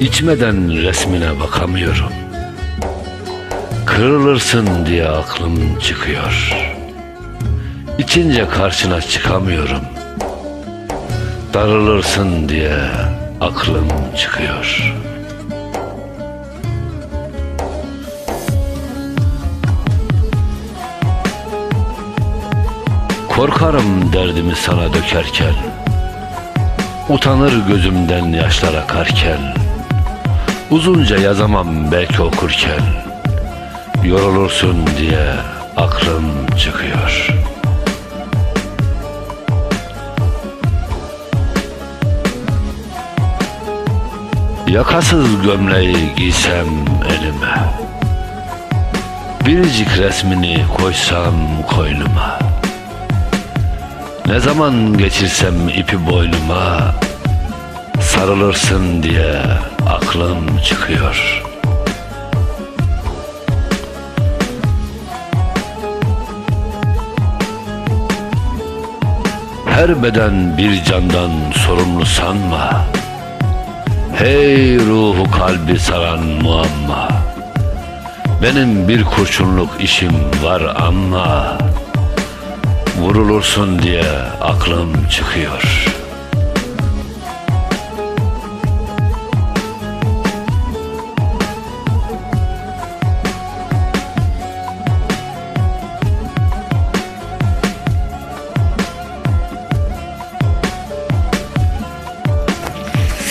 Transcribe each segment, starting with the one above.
İçmeden resmine bakamıyorum. Kırılırsın diye aklım çıkıyor. İçince karşına çıkamıyorum. Darılırsın diye aklım çıkıyor. Korkarım derdimi sana dökerken Utanır gözümden yaşlar akarken Uzunca yazamam belki okurken Yorulursun diye aklım çıkıyor. Yakasız gömleği giysem elime Biricik resmini koysam koynuma. Ne zaman geçirsem ipi boynuma Sarılırsın diye çıkıyor. Her beden bir candan sorumlu sanma. Hey ruhu kalbi saran muamma. Benim bir kurşunluk işim var ama Vurulursun diye aklım çıkıyor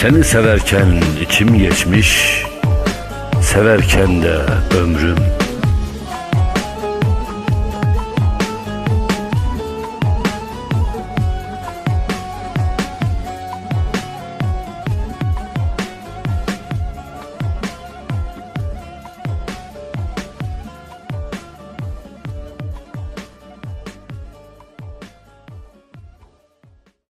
Seni severken içim geçmiş Severken de ömrüm